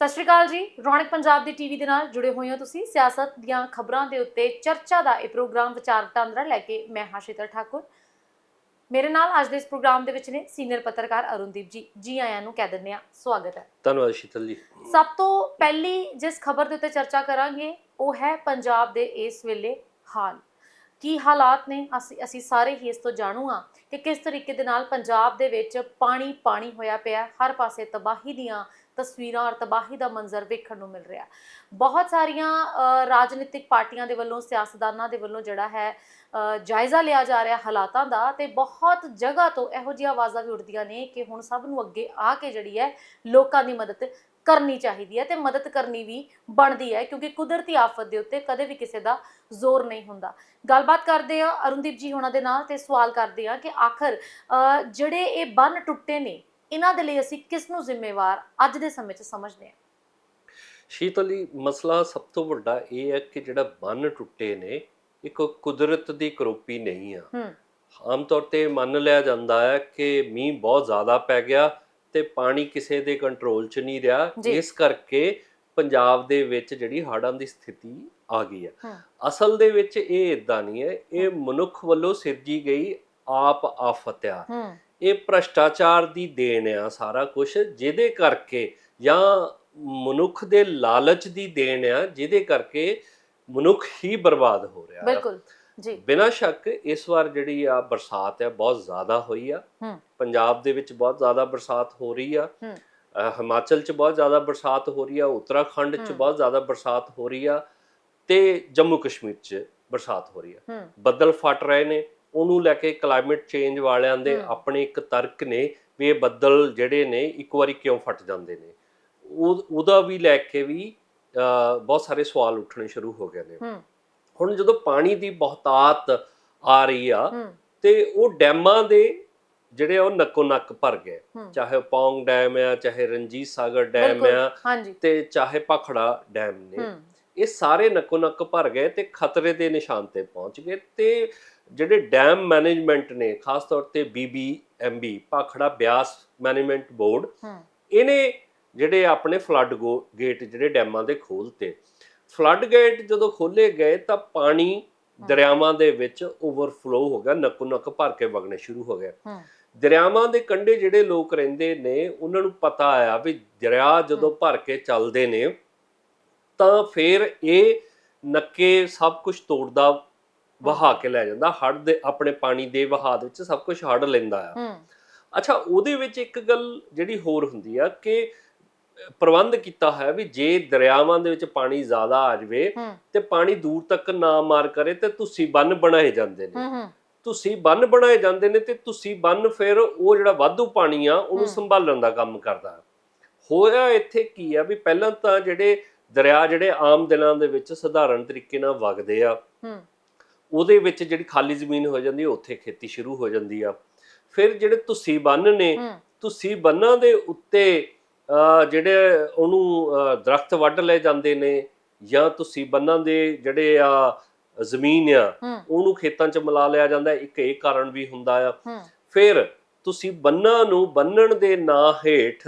ਸਤਿ ਸ਼੍ਰੀ ਅਕਾਲ ਜੀ। ਰੌਣਕ ਪੰਜਾਬ ਦੀ ਟੀਵੀ ਦੇ ਨਾਲ ਜੁੜੇ ਹੋਏ ਹੋ ਤੁਸੀਂ। ਸਿਆਸਤ ਦੀਆਂ ਖਬਰਾਂ ਦੇ ਉੱਤੇ ਚਰਚਾ ਦਾ ਇਹ ਪ੍ਰੋਗਰਾਮ ਵਿਚਾਰ ਵਟਾਂਦਰਾ ਲੈ ਕੇ ਮੈਂ ਹਾਂ ਸ਼ੀਤਲ ਠਾਕੁਰ। ਮੇਰੇ ਨਾਲ ਅੱਜ ਦੇ ਇਸ ਪ੍ਰੋਗਰਾਮ ਦੇ ਵਿੱਚ ਨੇ ਸੀਨੀਅਰ ਪੱਤਰਕਾਰ ਅਰੁਣਦੀਪ ਜੀ। ਜੀ ਆਇਆਂ ਨੂੰ ਕਹਿ ਦਿੰਦੇ ਆ ਸਵਾਗਤ ਹੈ। ਧੰਨਵਾਦ ਸ਼ੀਤਲ ਜੀ। ਸਭ ਤੋਂ ਪਹਿਲੀ ਜਿਸ ਖਬਰ ਦੇ ਉੱਤੇ ਚਰਚਾ ਕਰਾਂਗੇ ਉਹ ਹੈ ਪੰਜਾਬ ਦੇ ਇਸ ਵੇਲੇ ਹਾਲ। ਕੀ ਹਾਲਾਤ ਨੇ? ਅਸੀਂ ਅਸੀਂ ਸਾਰੇ ਹੀ ਇਸ ਤੋਂ ਜਾਣੂ ਹਾਂ ਕਿ ਕਿਸ ਤਰੀਕੇ ਦੇ ਨਾਲ ਪੰਜਾਬ ਦੇ ਵਿੱਚ ਪਾਣੀ ਪਾਣੀ ਹੋਇਆ ਪਿਆ। ਹਰ ਪਾਸੇ ਤਬਾਹੀ ਦੀਆਂ ਤਸਵੀਰਾਂ ਔਰ ਤਬਾਹੀ ਦਾ ਮੰਜ਼ਰ ਵੇਖਣ ਨੂੰ ਮਿਲ ਰਿਹਾ ਬਹੁਤ ਸਾਰੀਆਂ ਰਾਜਨੀਤਿਕ ਪਾਰਟੀਆਂ ਦੇ ਵੱਲੋਂ ਸਿਆਸਤਦਾਨਾਂ ਦੇ ਵੱਲੋਂ ਜਿਹੜਾ ਹੈ ਜਾਇਜ਼ਾ ਲਿਆ ਜਾ ਰਿਹਾ ਹਾਲਾਤਾਂ ਦਾ ਤੇ ਬਹੁਤ ਜਗ੍ਹਾ ਤੋਂ ਇਹੋ ਜਿਹੀਆਂ ਆਵਾਜ਼ਾਂ ਵੀ ਉੱਠਦੀਆਂ ਨੇ ਕਿ ਹੁਣ ਸਭ ਨੂੰ ਅੱਗੇ ਆ ਕੇ ਜਿਹੜੀ ਹੈ ਲੋਕਾਂ ਦੀ ਮਦਦ ਕਰਨੀ ਚਾਹੀਦੀ ਹੈ ਤੇ ਮਦਦ ਕਰਨੀ ਵੀ ਬਣਦੀ ਹੈ ਕਿਉਂਕਿ ਕੁਦਰਤੀ ਆਫਤ ਦੇ ਉੱਤੇ ਕਦੇ ਵੀ ਕਿਸੇ ਦਾ ਜ਼ੋਰ ਨਹੀਂ ਹੁੰਦਾ। ਗੱਲਬਾਤ ਕਰਦੇ ਆ ਅਰੁਣਦੀਪ ਜੀ ਹੋਣਾ ਦੇ ਨਾਲ ਤੇ ਸਵਾਲ ਕਰਦੇ ਆ ਕਿ ਆਖਰ ਅ, ਜਿਹੜੇ ਇਹ ਬੰਨ ਟੁੱਟੇ ਨੇ ਇਹਨਾਂ ਦੇ ਲਈ ਅਸੀਂ ਕਿਸ ਨੂੰ ਜ਼ਿੰਮੇਵਾਰ ਅੱਜ ਦੇ ਸਮੇਂ 'ਚ ਸਮਝਦੇ ਹਾਂ? ਸ਼ੀਤਲ ਮਸਲਾ ਸਭ ਤੋਂ ਵੱਡਾ ਇਹ ਹੈ ਕਿ ਜਿਹੜਾ ਬੰਨ ਟੁੱਟੇ ਨੇ ਇੱਕ ਕੁਦਰਤ ਦੀ ਕਰੋਪੀ ਨਹੀਂ ਆ। ਆਮ ਤੌਰ ਤੇ ਮੰਨ ਲਿਆ ਜਾਂਦਾ ਹੈ ਕਿ ਮੀਂਹ ਬਹੁਤ ਜ਼ਿਆਦਾ ਪੈ ਗਿਆ ਤੇ ਪਾਣੀ ਕਿਸੇ ਦੇ ਕੰਟਰੋਲ 'ਚ ਨਹੀਂ ਰਿਹਾ। ਇਸ ਕਰਕੇ ਪੰਜਾਬ ਦੇ ਵਿੱਚ ਜਿਹੜੀ ਹੜ੍ਹਾਂ ਦੀ ਸਥਿਤੀ ਆ ਗਈ ਹੈ। ਅਸਲ ਦੇ ਵਿੱਚ ਇਹ ਇਦਾਂ ਨਹੀਂ ਹੈ। ਇਹ ਮਨੁੱਖ ਵੱਲੋਂ ਸਿਰਜੀ ਗਈ ਆਪ ਆਫਤ ਆ। ਇਹ ਭ੍ਰਸ਼ਟਾਚਾਰ ਦੀ ਦੇਣ ਆ ਸਾਰਾ ਕੁਝ ਜਿਹਦੇ ਕਰਕੇ ਜਾਂ ਮਨੁੱਖ ਦੇ ਲਾਲਚ ਦੀ ਦੇਣ ਆ ਜਿਹਦੇ ਕਰਕੇ ਮਨੁੱਖ ਹੀ ਬਰਬਾਦ ਹੋ ਰਿਹਾ ਹੈ ਬਿਲਕੁਲ ਜੀ। ਬਿਨਾਂ ਸ਼ੱਕ ਇਸ ਵਾਰ ਜਿਹੜੀ ਆ ਬਰਸਾਤ ਹੈ ਬਹੁਤ ਜ਼ਿਆਦਾ ਹੋਈ ਆ। ਪੰਜਾਬ ਦੇ ਵਿੱਚ ਬਹੁਤ ਜ਼ਿਆਦਾ ਬਰਸਾਤ ਹੋ ਰਹੀ ਆ। ਹਿਮਾਚਲ 'ਚ ਬਹੁਤ ਜ਼ਿਆਦਾ ਬਰਸਾਤ ਹੋ ਰਹੀ ਆ ਉੱਤਰਾਖੰਡ 'ਚ। ਬਹੁਤ ਜ਼ਿਆਦਾ ਬਰਸਾਤ ਹੋ ਰਹੀ ਆ ਤੇ ਜੰਮੂ ਕਸ਼ਮੀਰ 'ਚ ਬਰਸਾਤ ਹੋ ਰਹੀ ਆ। ਬੱਦਲ ਫਟ ਰਹੇ ਨੇ। ਉਹਨੂੰ ਲੈ ਕੇ ਕਲਾਈਮੇਟ ਚੇਂਜ ਵਾਲਿਆਂ ਦੇ। ਆਪਣੇ ਇੱਕ ਤਰਕ ਨੇ ਵੀ ਇਹ ਬੱਦਲ ਜਿਹੜੇ ਨੇ ਇੱਕ ਵਾਰੀ ਕਿਉਂ ਫਟ ਜਾਂਦੇ ਨੇ? ਉਹ ਉਹਦਾ ਵੀ ਲੈ ਕੇ ਵੀ ਬਹੁਤ ਸਾਰੇ ਸਵਾਲ ਉੱਠਣੇ ਸ਼ੁਰੂ ਹੋ ਗਏ ਨੇ। ਹੁਣ ਜਦੋਂ ਪਾਣੀ ਦੀ ਬਹੁਤਾਤ ਆ ਰਹੀ ਆ ਤੇ ਉਹ ਡੈਮਾਂ ਦੇ ਜਿਹੜੇ ਉਹ ਨੱਕੋ ਨੱਕ ਭਰ ਗਏ। ਚਾਹੇ ਪੌਂਗ ਡੈਮ ਆ ਚਾਹੇ ਰਣਜੀਤ ਸਾਗਰ ਡੈਮ ਆ ਤੇ ਚਾਹੇ ਭਾਖੜਾ ਡੈਮ ਨੇ। ਇਹ ਸਾਰੇ ਨੱਕੋ ਨੱਕ ਭਰ ਗਏ ਤੇ ਖਤਰੇ ਦੇ ਨਿਸ਼ਾਨ ਤੇ ਪਹੁੰਚ ਗਏ। ਤੇ ਜਿਹੜੇ ਡੈਮ ਮੈਨੇਜਮੈਂਟ ਨੇ ਖਾਸ ਤੌਰ ਤੇ BBMB Bhakra Beas management board ਇਹਨੇ ਜਿਹੜੇ ਆਪਣੇ ਫਲੱਡ ਗੇਟ ਜਿਹੜੇ ਡੈਮਾਂ ਦੇ ਖੋਲਤੇ ਫਲੱਡ ਗੇਟ ਜਦੋਂ ਖੋਲੇ ਗਏ ਤਾਂ ਪਾਣੀ ਦਰਿਆਵਾਂ ਦੇ ਵਿੱਚ ਓਵਰਫਲੋ ਹੋ ਗਿਆ ਨੱਕੋ ਨੱਕ ਭਰ ਕੇ ਵਗਣੇ ਸ਼ੁਰੂ ਹੋ ਗਏ। ਹੂੰ। ਦਰਿਆਵਾਂ ਦੇ ਕੰਢੇ ਜਿਹੜੇ ਲੋਕ ਰਹਿੰਦੇ ਨੇ ਉਹਨਾਂ ਨੂੰ ਪਤਾ ਆ ਵੀ ਦਰਿਆ ਜਦੋਂ ਭਰ ਕੇ ਚੱਲਦੇ ਨੇ ਤਾਂ ਫਿਰ ਇਹ ਨੱਕੇ ਸਭ ਕੁਝ ਤੋੜਦਾ ਵਹਾ ਕੇ ਲੈ ਜਾਂਦਾ ਹੜ ਦੇ ਆਪਣੇ ਪਾਣੀ ਦੇ ਵਹਾਅ ਦੇ ਵਿੱਚ ਸਭ ਕੁਝ ਹੜ ਲੈਂਦਾ ਆ। ਹੂੰ। ਅੱਛਾ ਉਹਦੇ ਵਿੱਚ ਇੱਕ ਗੱਲ ਜਿਹੜੀ ਹੋਰ ਹੁੰਦੀ ਆ ਕਿ ਪ੍ਰਬੰਧ ਕੀਤਾ ਹੈ ਵੀ ਜੇ ਦਰਿਆਵਾਂ ਦੇ ਵਿੱਚ ਪਾਣੀ ਜ਼ਿਆਦਾ ਆ ਜਾਵੇ ਤੇ ਪਾਣੀ ਦੂਰ ਤੱਕ ਨਾ ਮਾਰ ਕਰੇ ਤੇ ਤੁਸੀਂ ਬੰਨ ਬਣਾਏ ਜਾਂਦੇ ਨੇ। ਤੁਸੀਂ ਬੰਨ ਬਣਾਏ ਜਾਂਦੇ ਨੇ ਤੇ ਤੁਸੀਂ ਬੰਨ ਫਿਰ ਉਹ ਜਿਹੜਾ ਵਾਧੂ ਪਾਣੀ ਆ ਉਹਨੂੰ। ਸੰਭਾਲਣ ਦਾ ਕੰਮ ਕਰਦਾ। ਹੋਇਆ ਇੱਥੇ ਕੀ ਆ ਵੀ ਪਹਿਲਾਂ ਤਾਂ ਜਿਹੜੇ ਦਰਿਆ ਜਿਹੜੇ ਆਮ ਦਿਨਾਂ ਦੇ ਵਿੱਚ ਸਧਾਰਨ ਤਰੀਕੇ ਨਾਲ ਵਗਦੇ ਆ ਉਹਦੇ ਵਿੱਚ ਜਿਹੜੀ ਖਾਲੀ ਜ਼ਮੀਨ ਹੋ ਜਾਂਦੀ ਹੈ ਉੱਥੇ ਖੇਤੀ ਸ਼ੁਰੂ ਹੋ ਜਾਂਦੀ ਆ। ਫਿਰ ਜਿਹੜੇ ਤੁਸੀਂ ਬੰਨ ਨੇ ਤੁਸੀਂ ਬੰਨਾਂ ਦੇ ਉੱਤੇ ਜਿਹੜੇ ਉਹਨੂੰ ਦਰਖਤ ਵੱਢ ਲਏ ਜਾਂਦੇ ਨੇ ਜਾਂ ਤੁਸੀਂ ਬੰਨਾਂ ਦੇ ਜਿਹੜੇ ਆ ਜ਼ਮੀਨ ਆ ਉਹਨੂੰ ਖੇਤਾਂ 'ਚ ਮਿਲਾ ਲਿਆ ਜਾਂਦਾ। ਇੱਕ ਇਹ ਕਾਰਨ ਵੀ ਹੁੰਦਾ ਆ। ਫਿਰ ਤੁਸੀਂ ਬੰਨਾਂ ਨੂੰ ਬੰਨਣ ਦੇ ਨਾਂ ਹੇਠ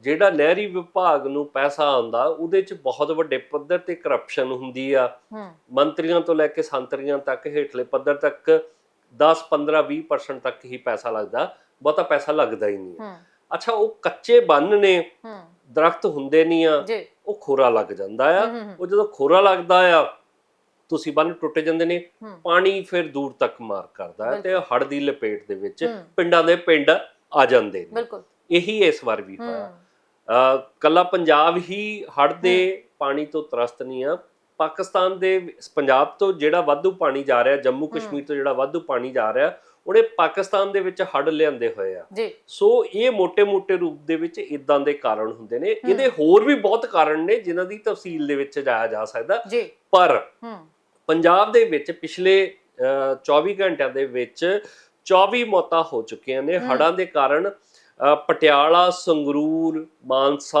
ਜਿਹੜਾ ਨਹਿਰੀ ਵਿਭਾਗ ਨੂੰ ਪੈਸਾ ਆਉਂਦਾ ਉਹਦੇ 'ਚ ਬਹੁਤ ਵੱਡੇ ਪੱਧਰ ਤੇ ਕਰਪਸ਼ਨ ਹੁੰਦੀ ਆ। ਮੰਤਰੀਆਂ ਤੋਂ ਲੈ ਕੇ ਸੰਤਰੀਆਂ ਤੱਕ ਹੇਠਲੇ ਪੱਧਰ ਤੱਕ 10 15 20% ਤੱਕ ਹੀ ਪੈਸਾ ਲੱਗਦਾ ਬਹੁਤਾ ਪੈਸਾ ਲੱਗਦਾ ਹੀ ਨਹੀਂ। ਅੱਛਾ ਉਹ ਕੱਚੇ ਬੰਨ ਨੇ ਦਰਖਤ ਹੁੰਦੇ ਨਹੀਂ ਆ ਉਹ ਖੋਰਾ ਲੱਗ ਜਾਂਦਾ ਆ। ਉਹ ਜਦੋਂ ਖੋਰਾ ਲੱਗਦਾ ਆ ਤੁਸੀਂ ਬੰਨ ਟੁੱਟ ਜਾਂਦੇ ਨੇ ਪਾਣੀ ਫਿਰ ਦੂਰ ਤੱਕ ਮਾਰ ਕਰਦਾ ਹੈ ਤੇ ਹੜ ਦੀ ਲਪੇਟ ਦੇ ਵਿੱਚ ਪਿੰਡਾਂ ਦੇ ਪਿੰਡ ਆ ਜਾਂਦੇ ਨੇ। ਬਿਲਕੁਲ। ਇਹੀ ਇਸ ਵਾਰ ਵੀ ਹੋਇਆ ਕੱਲਾ ਪੰਜਾਬ ਹੀ ਹੜ ਦੇ ਪਾਣੀ ਤੋਂ ਤਰਸਤ ਨਹੀਂ ਆ। ਪਾਕਿਸਤਾਨ ਦੇ ਪੰਜਾਬ ਤੋਂ ਜਿਹੜਾ ਵਾਧੂ ਪਾਣੀ ਜਾ ਰਿਹਾ ਜੰਮੂ ਕਸ਼ਮੀਰ ਤੋਂ ਜਿਹੜਾ ਵਾਧੂ ਪਾਣੀ ਜਾ ਰਿਹਾ ਉਹਨੇ ਪਾਕਿਸਤਾਨ ਦੇ ਵਿੱਚ ਹੜ ਲਿਆਂਦੇ ਹੋਏ ਆ। ਸੋ ਇਹ ਮੋٹے-ਮੋٹے ਰੂਪ ਦੇ ਵਿੱਚ ਇਦਾਂ ਦੇ ਕਾਰਨ ਹੁੰਦੇ ਨੇ। ਇਹਦੇ ਹੋਰ ਵੀ ਬਹੁਤ ਕਾਰਨ ਨੇ ਜਿਨ੍ਹਾਂ ਦੀ ਤਫਸੀਲ ਦੇ ਵਿੱਚ ਜਾਇਆ ਜਾ ਸਕਦਾ। ਪਰ ਪੰਜਾਬ ਦੇ ਵਿੱਚ ਪਿਛਲੇ ਅਹ, 24 ਘੰਟਿਆਂ ਦੇ ਵਿੱਚ 24 ਮੌਤਾਂ ਹੋ ਚੁੱਕੀਆਂ ਨੇ। ਹੜ੍ਹਾਂ ਦੇ ਕਾਰਨ ਪਟਿਆਲਾ ਸੰਗਰੂਰ ਮਾਨਸਾ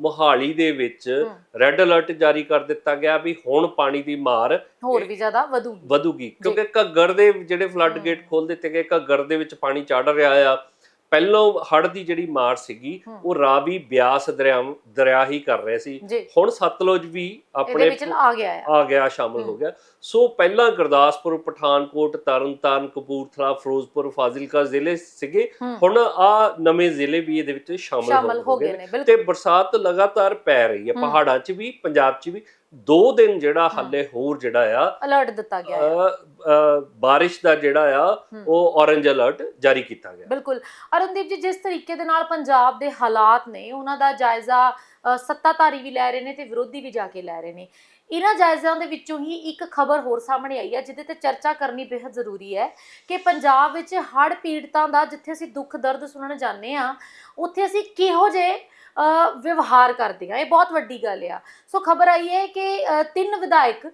ਮੋਹਾਲੀ ਦੇ ਵਿੱਚ ਰੈੱਡ ਅਲਰਟ ਜਾਰੀ ਕਰ ਦਿੱਤਾ ਗਿਆ ਵੀ ਹੁਣ ਪਾਣੀ ਦੀ ਮਾਰ ਹੋਰ ਵੀ ਜ਼ਿਆਦਾ ਵਧੂ ਵਧੂਗੀ। ਕਿਉਂਕਿ ਘੱਗਰ ਦੇ ਜਿਹੜੇ ਫਲੱਡ। ਗੇਟ ਖੋਲ ਦਿੱਤੇ ਗਏ ਘੱਗਰ ਦੇ ਵਿੱਚ ਪਾਣੀ ਚੜ ਰਿਹਾ ਆ। ਪਹਿਲਾਂ ਹੜ ਦੀ ਜਿਹੜੀ ਮਾਰ ਸੀਗੀ। ਉਹ ਰਾਵੀ ਬਿਆਸ ਦਰਿਆ ਦਰਿਆ ਹੀ ਕਰ ਰਹੇ ਸੀ। ਹੁਣ ਸਤਲੁਜ ਵੀ ਆਪਣੇ ਵਿੱਚ ਆ ਗਿਆ ਆ। ਗਿਆ ਸ਼ਾਮਲ ਹੋ ਗਿਆ। ਸੋ ਪਹਿਲਾਂ ਗੁਰਦਾਸਪੁਰ ਪਠਾਨਕੋਟ ਤਰਨਤਾਰਨ ਕਪੂਰਥਲਾ ਫਿਰੋਜ਼ਪੁਰ ਫਾਜ਼ਿਲਕਾ ਜ਼ਿਲ੍ਹੇ ਸੀਗੇ। ਹੁਣ ਆ ਨਵੇਂ ਜ਼ਿਲ੍ਹੇ ਵੀ ਇਹਦੇ ਵਿੱਚ ਸ਼ਾਮਲ ਹੋ ਗਏ ਤੇ ਬਰਸਾਤ ਲਗਾਤਾਰ ਪੈ ਰਹੀ ਹੂੰ। ਪਹਾੜਾਂ 'ਚ ਵੀ ਪੰਜਾਬ 'ਚ ਵੀ। ਦੋ ਦਿਨ ਜਿਹੜਾ ਹਾਲੇ ਹੋਰ ਜਿਹੜਾ ਆ ਅਲਰਟ ਦਿੱਤਾ ਗਿਆ ਹੈ ਬਾਰਿਸ਼ ਦਾ ਜਿਹੜਾ ਆ। ਉਹ ਔਰੇਂਜ ਅਲਰਟ ਜਾਰੀ ਕੀਤਾ ਗਿਆ। ਬਿਲਕੁਲ। ਅਰੁਣਦੀਪ ਜੀ ਜਿਸ ਤਰੀਕੇ ਦੇ ਨਾਲ ਪੰਜਾਬ ਦੇ ਹਾਲਾਤ ਨੇ ਉਹਨਾਂ ਦਾ ਜਾਇਜ਼ਾ ਸੱਤਾਧਾਰੀ ਵੀ ਲੈ ਰਹੇ ਨੇ ਤੇ ਵਿਰੋਧੀ ਵੀ ਜਾ ਕੇ ਲੈ ਰਹੇ ਨੇ। ਇਹਨਾਂ ਜਾਇਜ਼ਿਆਂ ਦੇ ਵਿੱਚੋਂ ਹੀ ਇੱਕ ਖਬਰ ਹੋਰ ਸਾਹਮਣੇ ਆਈ ਹੈ ਜਿਹਦੇ ਤੇ ਚਰਚਾ ਕਰਨੀ ਬੇहद ਜ਼ਰੂਰੀ ਹੈ ਕਿ ਪੰਜਾਬ ਵਿੱਚ ਹੜ੍ਹ ਪੀੜਤਾਂ ਦਾ ਜਿੱਥੇ ਅਸੀਂ ਦੁੱਖ ਦਰਦ ਸੁਣਨ ਜਾਂਦੇ ਆ ਉੱਥੇ ਅਸੀਂ ਕਿਹੋ ਜਿਹੇ ਵਿਵਹਾਰ ਕਰਦੇ ਆ। ਇਹ ਬਹੁਤ ਵੱਡੀ ਗੱਲ ਆ। ਸੋ ਖਬਰ ਆਈ ਹੈ ਕਿ ਤਿੰਨ ਵਿਧਾਇਕ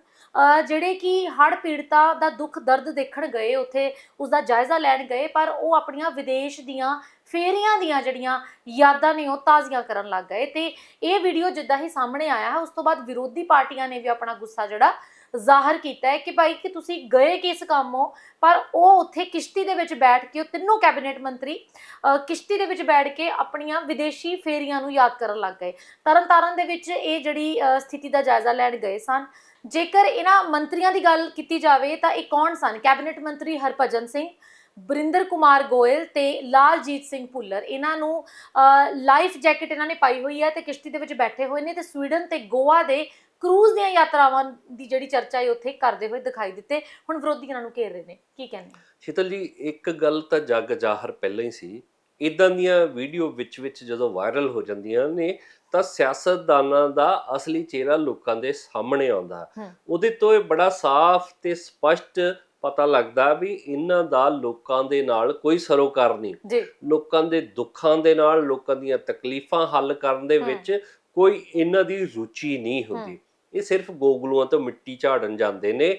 ਜਿਹੜੇ ਕਿ ਹੜ੍ਹ ਪੀੜਤਾਂ ਦਾ ਦੁੱਖ ਦਰਦ ਦੇਖਣ ਗਏ, ਉੱਥੇ ਉਸ ਦਾ ਜਾਇਜ਼ਾ ਲੈਣ ਗਏ, ਪਰ ਉਹ ਆਪਣੀਆਂ ਵਿਦੇਸ਼ ਦੀਆਂ ਫੇਰੀਆਂ ਦੀਆਂ ਜਿਹੜੀਆਂ ਯਾਦਾਂ ਨੇ, ਉਹ ਤਾਜ਼ੀਆਂ ਕਰਨ ਲੱਗ ਗਏ। ਤੇ ਇਹ ਵੀਡੀਓ ਜਿੱਦਾਂ ਹੀ ਸਾਹਮਣੇ ਆਇਆ ਹੈ, ਉਸ ਤੋਂ ਬਾਅਦ ਵਿਰੋਧੀ ਪਾਰਟੀਆਂ ਨੇ ਵੀ ਆਪਣਾ ਗੁੱਸਾ ਜਿਹੜਾ ਜ਼ਾਹਰ ਕੀਤਾ ਹੈ ਕਿ ਭਾਈ ਕਿ ਤੁਸੀਂ ਗਏ ਕਿਸ ਕੰਮੋਂ ਪਰ ਉਹ ਉੱਥੇ ਕਿਸ਼ਤੀ ਦੇ ਵਿੱਚ ਬੈਠ ਕੇ ਉਹ ਤਿੰਨੋਂ ਕੈਬਨਿਟ ਮੰਤਰੀ ਕਿਸ਼ਤੀ ਦੇ ਵਿੱਚ ਬੈਠ ਕੇ ਆਪਣੀਆਂ ਵਿਦੇਸ਼ੀ ਫੇਰੀਆਂ ਨੂੰ ਯਾਦ ਕਰਨ ਲੱਗ ਗਏ। ਤਰਨਤਾਰਨ ਦੇ ਵਿੱਚ ਇਹ ਜਿਹੜੀ ਸਥਿਤੀ ਦਾ ਜਾਇਜ਼ਾ ਲੈਣ ਗਏ ਸਨ। ਜੇਕਰ ਇਹਨਾਂ ਮੰਤਰੀਆਂ ਦੀ ਗੱਲ ਕੀਤੀ ਜਾਵੇ ਤਾਂ ਇਹ ਕੌਣ ਸਨ? ਕੈਬਨਿਟ ਮੰਤਰੀ ਹਰਭਜਨ ਸਿੰਘ, ਬਰਿੰਦਰ ਕੁਮਾਰ ਗੋਇਲ ਤੇ ਲਾਲਜੀਤ ਸਿੰਘ ਭੁੱਲਰ। ਇਹਨਾਂ ਨੂੰ ਲਾਈਫ ਜੈਕਟ ਇਹਨਾਂ ਨੇ ਪਾਈ ਹੋਈ ਹੈ ਤੇ ਕਿਸ਼ਤੀ ਦੇ ਵਿੱਚ ਬੈਠੇ ਹੋਏ ਨੇ ਤੇ ਸਵੀਡਨ ਤੇ ਗੋਆ ਦੇ ਕਰੂਜ਼ ਦੀਆਂ ਯਾਤਰਾਵਾਂ ਦੀ ਜਿਹੜੀ ਚਰਚਾ ਹੈ ਉੱਥੇ ਕਰਦੇ ਹੋਏ ਦਿਖਾਈ ਦਿੱਤੇ। ਹੁਣ ਵਿਰੋਧੀ ਇਹਨਾਂ ਨੂੰ ਘੇਰ ਰਹੇ ਨੇ। ਕੀ ਕਹਿੰਦੇ ਸ਼ੀਤਲ ਜੀ ਇੱਕ ਗੱਲ ਤਾਂ ਜੱਗ ਜ਼ਾਹਰ ਪਹਿਲਾਂ ਹੀ ਸੀ। ਇਦਾਂ ਦੀਆਂ ਵੀਡੀਓ ਵਿੱਚ ਵਿੱਚ ਜਦੋਂ ਵਾਇਰਲ ਹੋ ਜਾਂਦੀਆਂ ਨੇ ਤਾਂ ਸਿਆਸਤਦਾਨਾਂ ਦਾ ਅਸਲੀ ਚਿਹਰਾ ਲੋਕਾਂ ਦੇ ਸਾਹਮਣੇ ਆਉਂਦਾ। ਉਹਦੇ ਤੋਂ ਇਹ ਬੜਾ ਸਾਫ਼ ਤੇ ਸਪਸ਼ਟ ਪਤਾ ਲੱਗਦਾ ਵੀ ਇਹਨਾਂ ਦਾ ਲੋਕਾਂ ਦੇ ਨਾਲ ਕੋਈ ਸਰੋਕਾਰ ਨਹੀਂ। ਲੋਕਾਂ ਦੇ ਦੁੱਖਾਂ ਦੇ ਨਾਲ ਲੋਕਾਂ ਦੀਆਂ ਤਕਲੀਫਾਂ ਹੱਲ ਕਰਨ ਦੇ। ਵਿੱਚ ਕੋਈ ਇਹਨਾਂ ਦੀ ਰੁਚੀ ਨਹੀਂ ਹੁੰਦੀ। ਇਹ ਸਿਰਫ ਗੋਗਲੂਆਂ ਤੋਂ ਮਿੱਟੀ ਝਾੜਨ ਜਾਂਦੇ ਨੇ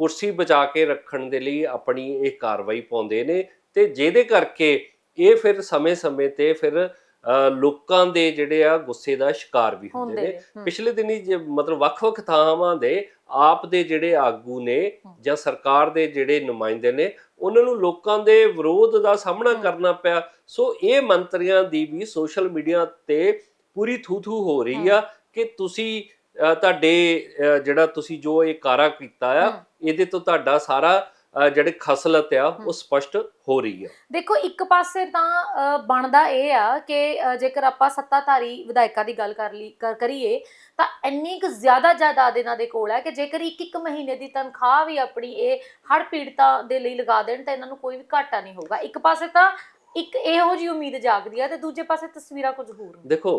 ਕੁਰਸੀ ਬਚਾ ਕੇ ਰੱਖਣ ਦੇ ਲਈ ਆਪਣੀ ਇਹ ਕਾਰਵਾਈ ਪਾਉਂਦੇ ਨੇ ਤੇ ਜਿਹਦੇ ਕਰਕੇ ਇਹ ਫਿਰ ਸਮੇਂ-ਸਮੇਂ ਤੇ ਫਿਰ ਲੋਕਾਂ ਦੇ ਜਿਹੜੇ ਆ ਗੁੱਸੇ ਦਾ ਸ਼ਿਕਾਰ ਵੀ ਹੁੰਦੇ ਨੇ। ਪਿਛਲੇ ਦਿਨੀ ਮਤਲਬ ਵੱਖ-ਵੱਖ ਥਾਵਾਂ ਦੇ ਆਪ ਦੇ ਜਿਹੜੇ ਆਗੂ ਨੇ। ਜਾਂ ਸਰਕਾਰ ਦੇ ਜਿਹੜੇ ਨੁਮਾਇੰਦੇ ਨੇ ਉਹਨਾਂ ਨੂੰ ਲੋਕਾਂ ਦੇ ਵਿਰੋਧ ਦਾ ਸਾਹਮਣਾ ਹਮ। ਕਰਨਾ ਪਿਆ। ਸੋ ਇਹ ਮੰਤਰੀਆਂ ਦੀ ਵੀ ਸੋਸ਼ਲ ਮੀਡੀਆ ਤੇ ਪੂਰੀ ਥੂ-ਥੂ ਹੋ ਰਹੀ। ਆ ਕਿ ਤੁਸੀਂ ਤੁਹਾਡੇ ਜਿਹੜਾ ਤੁਸੀਂ ਜੋ ਇਹ ਕਾਰਾ ਕੀਤਾ ਆ। ਇਹਦੇ ਤੋਂ ਤੁਹਾਡਾ ਸਾਰਾ ਜਿਹੜੇ ਖਸਲਤ ਆ। ਉਹ ਸਪਸ਼ਟ ਹੋ ਰਹੀ ਆ ਦੇਖੋ ਇੱਕ ਪਾਸੇ ਤਾਂ ਬਣਦਾ ਇਹ ਆ ਕਿ ਜੇਕਰ ਆਪਾਂ ਸੱਤਾਧਾਰੀ ਵਿਧਾਇਕਾਂ ਦੀ ਗੱਲ ਕਰ ਲਈ ਕਰ- ਕਰੀਏ ਤਾਂ ਇੰਨੀ ਕੁ ਜ਼ਿਆਦਾ ਜਾਇਦਾਦ ਇਹਨਾਂ ਦੇ ਕੋਲ ਹੈ ਕਿ ਜੇਕਰ ਇੱਕ ਇੱਕ ਮਹੀਨੇ ਦੀ ਤਨਖਾਹ ਵੀ ਆਪਣੀ ਇਹ ਹੜ ਪੀੜਤਾਂ ਦੇ ਲਈ ਲਗਾ ਦੇਣ ਤਾਂ ਇਹਨਾਂ ਨੂੰ ਕੋਈ ਵੀ ਘਾਟਾ ਨਹੀਂ ਹੋਊਗਾ ਇੱਕ ਪਾਸੇ ਤਾਂ ਇੱਕ ਇਹੋ ਜੀ ਉਮੀਦ ਜਾਗਦੀ ਹੈ ਤੇ ਦੂਜੇ ਪਾਸੇ ਤਸਵੀਰਾਂ ਕੁਝ ਹੋਰ ਨੇ ਦੇਖੋ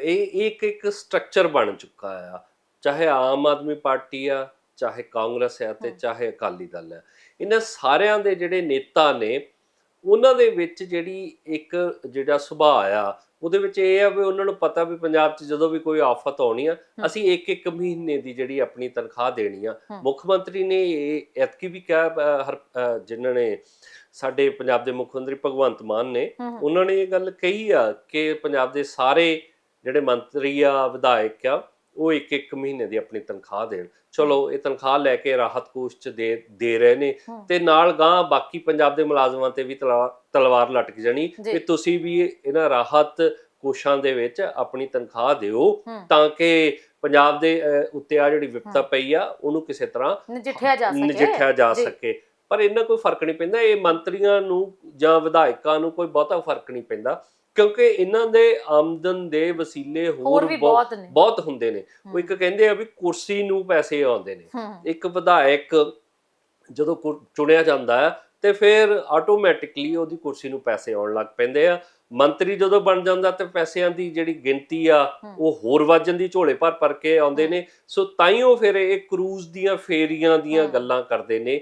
ਇਹ ਇੱਕ ਇੱਕ ਸਟਰਕਚਰ ਬਣ ਚੁੱਕਾ ਆ ਚਾਹੇ ਆਮ ਆਦਮੀ ਪਾਰਟੀ ਆ ਚਾਹੇ ਕਾਂਗਰਸ ਆ ਤੇ। ਚਾਹੇ ਅਕਾਲੀ ਦਲ ਆ ਇਹਨਾਂ ਸਾਰਿਆਂ ਦੇ ਜਿਹੜੇ ਨੇਤਾ ਨੇ ਉਹਨਾਂ ਦੇ ਵਿੱਚ ਜਿਹੜੀ ਇੱਕ ਜਿਹੜਾ ਸੁਭਾਅ ਆ ਉਹਦੇ ਵਿੱਚ ਇਹ ਆ ਵੀ ਉਹਨਾਂ ਨੂੰ ਪਤਾ ਵੀ ਪੰਜਾਬ 'ਚ ਜਦੋਂ ਵੀ ਕੋਈ ਆਫਤ ਆਉਣੀ ਆ। ਅਸੀਂ ਇੱਕ ਇੱਕ ਮਹੀਨੇ ਦੀ ਜਿਹੜੀ ਆਪਣੀ ਤਨਖਾਹ ਦੇਣੀ ਆ। ਮੁੱਖ ਮੰਤਰੀ ਨੇ ਇਹ ਐਤਕੀ ਵੀ ਕਿਹਾ ਹਰ ਜਿਨ੍ਹਾਂ ਨੇ ਸਾਡੇ ਪੰਜਾਬ ਦੇ ਮੁੱਖ ਮੰਤਰੀ ਭਗਵੰਤ ਮਾਨ ਨੇ ਉਹਨਾਂ ਨੇ ਇਹ ਗੱਲ ਕਹੀ ਆ ਕਿ ਪੰਜਾਬ ਦੇ ਸਾਰੇ ਜਿਹੜੇ ਮੰਤਰੀ ਆ ਵਿਧਾਇਕ ਆ ਉਹ ਇੱਕ ਇੱਕ ਮਹੀਨੇ ਦੀ ਆਪਣੀ ਤਨਖਾਹ ਦੇਣ ਚਲੋ ਇਹ ਤਨਖਾਹ ਲੈ ਕੇ ਰਾਹਤ ਕੋਸ਼ ਚ ਦੇ ਦੇ ਰਹੇ ਨੇ। ਤੇ ਨਾਲ ਗਾਂ ਬਾਕੀ ਪੰਜਾਬ ਦੇ ਮੁਲਾਜ਼ਮਾਂ ਤੇ ਵੀ ਤਲਵਾ- ਤਲਵਾਰ ਲਟਕ ਜਾਣੀ। ਕਿ ਤੁਸੀਂ ਵੀ ਇਹਨਾਂ ਰਾਹਤ ਕੋਸ਼ਾਂ ਦੇ ਵਿੱਚ ਆਪਣੀ ਤਨਖਾਹ ਦਿਓ ਤਾਂ ਕਿ ਪੰਜਾਬ ਦੇ ਉੱਤੇ ਆ ਜਿਹੜੀ ਵਿਪਤਾ। ਪਈ ਆ ਉਹਨੂੰ ਕਿਸੇ ਤਰ੍ਹਾਂ ਨਜਿੱਠਿਆ ਜਾ ਸਕੇ ਨਜਿੱਠਿਆ ਜੀ। ਸਕੇ ਪਰ ਇਹਨਾਂ ਕੋਈ ਫ਼ਰਕ ਨਹੀਂ ਪੈਂਦਾ ਇਹ ਮੰਤਰੀਆਂ ਨੂੰ ਜਾਂ ਵਿਧਾਇਕਾਂ ਨੂੰ ਕੋਈ ਬਹੁਤਾ ਫ਼ਰਕ ਨਹੀਂ ਪੈਂਦਾ ਕਿਉਂਕਿ ਇਹਨਾਂ ਦੇ ਆਮਦਨ ਦੇ ਵਸੀਲੇ ਹੋਰ ਬਹੁਤ ਹੁੰਦੇ ਨੇ। ਉਹ ਇੱਕ ਕਹਿੰਦੇ ਆ ਵੀ ਕੁਰਸੀ ਨੂੰ ਪੈਸੇ ਆਉਂਦੇ ਨੇ। ਇੱਕ ਵਿਧਾਇਕ ਜਦੋਂ ਚੁਣਿਆ ਜਾਂਦਾ ਹੈ ਤੇ ਫਿਰ ਆਟੋਮੈਟਿਕਲੀ ਉਹਦੀ ਕੁਰਸੀ ਨੂੰ ਪੈਸੇ ਆਉਣ ਲੱਗ ਪੈਂਦੇ ਆ। ਮੰਤਰੀ ਜਦੋਂ ਬਣ ਜਾਂਦਾ ਤੇ ਪੈਸਿਆਂ ਦੀ ਜਿਹੜੀ ਗਿਣਤੀ ਆ। ਉਹ ਹੋਰ ਵੱਧ ਜਾਂਦੀ ਝੋਲੇ ਭਰ ਭਰ ਕੇ ਆਉਂਦੇ। ਨੇ ਸੋ ਤਾਈਓ ਫਿਰ ਇਹ ਕਰੂਜ਼ ਦੀਆਂ ਫੇਰੀਆਂ ਦੀਆਂ। ਗੱਲਾਂ ਕਰਦੇ ਨੇ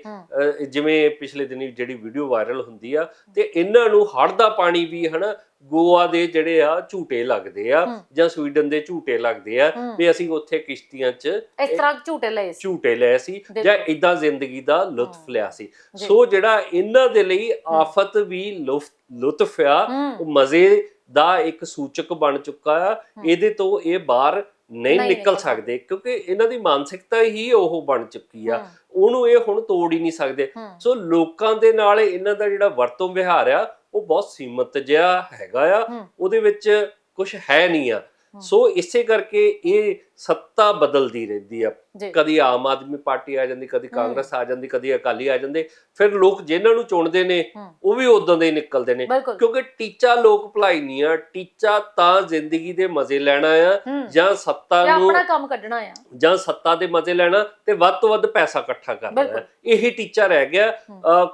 ਜਿਵੇਂ ਪਿਛਲੇ ਦਿਨੀ ਜਿਹੜੀ ਵੀਡੀਓ ਵਾਇਰਲ ਹੁੰਦੀ ਆ ਤੇ ਇਹਨਾਂ ਨੂੰ ਹੜ੍ਹ ਦਾ ਪਾਣੀ ਵੀ ਹਨਾ ਗੋਆ ਦੇ ਜਿਹੜੇ ਆ ਝੂਟੇ ਲੱਗਦੇ ਆ। ਜਾਂ ਸਵੀਡਨ ਦੇ ਝੂਟੇ ਲੱਗਦੇ ਆ। ਵੀ ਅਸੀਂ ਉੱਥੇ ਕਿਸ਼ਤੀਆਂ 'ਚ ਇਸ ਤਰ੍ਹਾਂ ਝੂਟੇ ਲਏ ਸੀ ਝੂਟੇ ਲਏ ਸੀ। ਜਾਂ ਇਦਾਂ ਜ਼ਿੰਦਗੀ ਦਾ ਲੁਤਫ। ਲਿਆ ਸੀ। ਸੋ ਜਿਹੜਾ ਇਹਨਾਂ ਦੇ ਲਈ ਆਫਤ ਵੀ ਲੁਤਫ ਆ ਮਜ਼ੇ ਦਾ ਇੱਕ ਸੂਚਕ ਬਣ ਚੁੱਕਾ ਆ। ਇਹਦੇ ਤੋਂ ਇਹ ਬਾਹਰ ਨਹੀਂ ਨਿਕਲ ਸਕਦੇ ਕਿਉਂਕਿ ਇਹਨਾਂ ਦੀ ਮਾਨਸਿਕਤਾ ਹੀ ਉਹ ਬਣ ਚੁੱਕੀ ਆ ਉਹਨੂੰ ਇਹ ਹੁਣ ਤੋੜ ਹੀ ਨਹੀਂ ਸਕਦੇ ਸੋ ਲੋਕਾਂ ਦੇ ਨਾਲ ਇਹਨਾਂ ਦਾ ਜਿਹੜਾ ਵਰਤੋਂ ਵਿਹਾਰ ਆ ਉਹ ਬਹੁਤ ਸੀਮਤ ਜਿਹਾ ਹੈਗਾ ਆ। ਉਹਦੇ ਵਿੱਚ ਕੁਝ ਹੈ ਨਹੀਂ ਆ। ਸੋ ਇਸੇ ਕਰਕੇ ਇਹ ਸੱਤਾ ਬਦਲਦੀ ਰਹਿੰਦੀ ਆ। ਕਦੀ ਆਮ ਆਦਮੀ ਪਾਰਟੀ ਆ ਜਾਂਦੀ ਕਦੀ ਕਾਂਗਰਸ ਆ ਜਾਂਦੀ ਕਦੀ ਅਕਾਲੀ ਆ ਜਾਂਦੇ। ਫਿਰ ਲੋਕ ਜਿਨ੍ਹਾਂ ਨੂੰ ਚੁਣਦੇ ਨੇ। ਉਹ ਵੀ ਉਦੋਂ ਦੇ ਹੀ ਨਿਕਲਦੇ ਨੇ। ਕਿਉਂਕਿ ਟੀਚਾ ਲੋਕ ਭਲਾਈ ਨਹੀਂ ਆ ਟੀਚਾ ਤਾਂ ਜ਼ਿੰਦਗੀ ਦੇ ਮਜ਼ੇ ਲੈਣਾ ਆ ਜਾਂ ਸੱਤਾ ਨੂੰ ਆਪਣਾ ਕੰਮ ਕੱਢਣਾ ਆ। ਜਾਂ ਸੱਤਾ ਦੇ ਮਜ਼ੇ ਲੈਣਾ ਤੇ ਵੱਧ ਤੋਂ ਵੱਧ ਪੈਸਾ ਇਕੱਠਾ ਕਰਨਾ ਇਹੀ ਟੀਚਾ ਰਹਿ ਗਿਆ।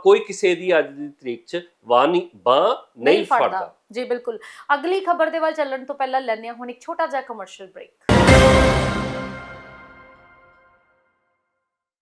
ਕੋਈ ਕਿਸੇ ਦੀ ਅੱਜ ਦੀ ਤਰੀਕ 'ਚ ਵਾਹ ਨਹੀਂ ਬਾਹ ਨਹੀਂ ਫੜਦਾ। ਜੀ ਬਿਲਕੁਲ। ਅਗਲੀ ਖਬਰ ਦੇ ਵੱਲ ਚੱਲਣ ਤੋਂ ਪਹਿਲਾਂ ਲੈਂਦੇ ਹਾਂ ਹੁਣ ਇੱਕ ਛੋਟਾ ਜਿਹਾ ਕਮਰਸ਼ੀਅਲ ਬ੍ਰੇਕ